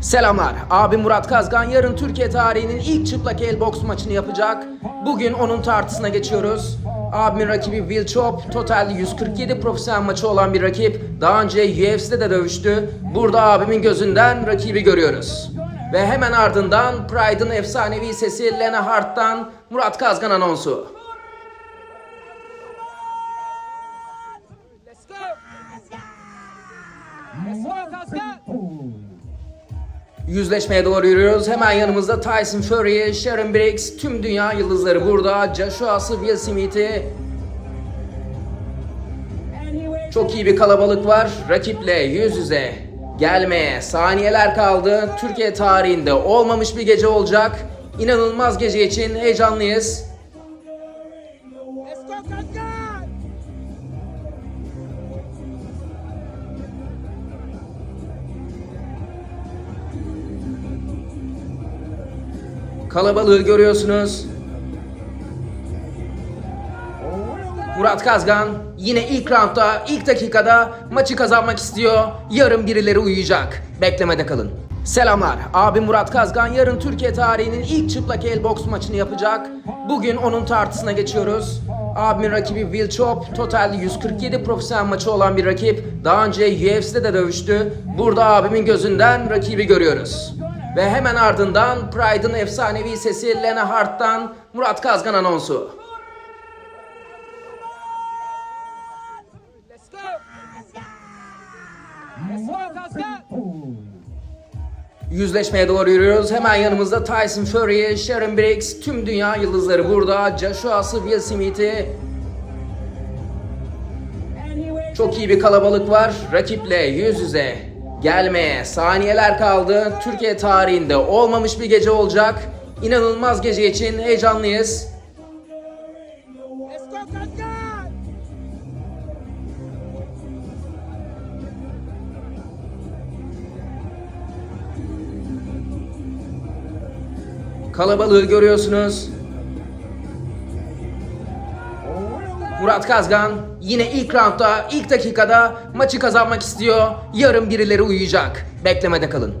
Selamlar. Abi Murat Kazgan yarın Türkiye tarihinin ilk çıplak el boks maçını yapacak. Bugün onun tartısına geçiyoruz. Abimin rakibi Will Chop. Totalde 147 profesyonel maçı olan bir rakip. Daha önce UFC'de de dövüştü. Burada abimin gözünden rakibi görüyoruz. Ve hemen ardından Pride'ın efsanevi sesi Lena Hart'tan Murat Kazgan anonsu. Let's go. Let's go, Kazgan. Yüzleşmeye doğru yürüyoruz. Hemen yanımızda Tyson Fury, Sharon Briggs, tüm dünya yıldızları burada. Joshua'sı, Will Smith'i. Çok iyi bir kalabalık var. Rakiple yüz yüze gelmeye saniyeler kaldı. Türkiye tarihinde olmamış bir gece olacak. İnanılmaz gece için heyecanlıyız. Let's go, Kazgan. Kalabalığı görüyorsunuz. Murat Kazgan yine ilk roundda, ilk dakikada maçı kazanmak istiyor. Yarın birileri uyuyacak. Beklemede kalın. Selamlar. Abi Murat Kazgan yarın Türkiye tarihinin ilk çıplak el boks maçını yapacak. Bugün onun tartısına geçiyoruz. Abimin rakibi Will Chop. Totalde 147 profesyonel maçı olan bir rakip. Daha önce UFC'de de dövüştü. Burada abimin gözünden rakibi görüyoruz. Ve hemen ardından Pride'ın efsanevi sesi Lena Hart'tan Murat Kazgan anonsu. Yüzleşmeye doğru yürüyoruz. Hemen yanımızda Tyson Fury, Sharon Briggs, tüm dünya yıldızları burada. Joshua'sı, Will Smith'i. Çok iyi bir kalabalık var. Rakiple yüz yüze gelmeye saniyeler kaldı. Türkiye tarihinde olmamış bir gece olacak. İnanılmaz gece için heyecanlıyız. Kalabalığı görüyorsunuz. Murat Kazgan yine ilk roundda, ilk dakikada maçı kazanmak istiyor. Yarın birileri uyuyacak. Beklemede kalın.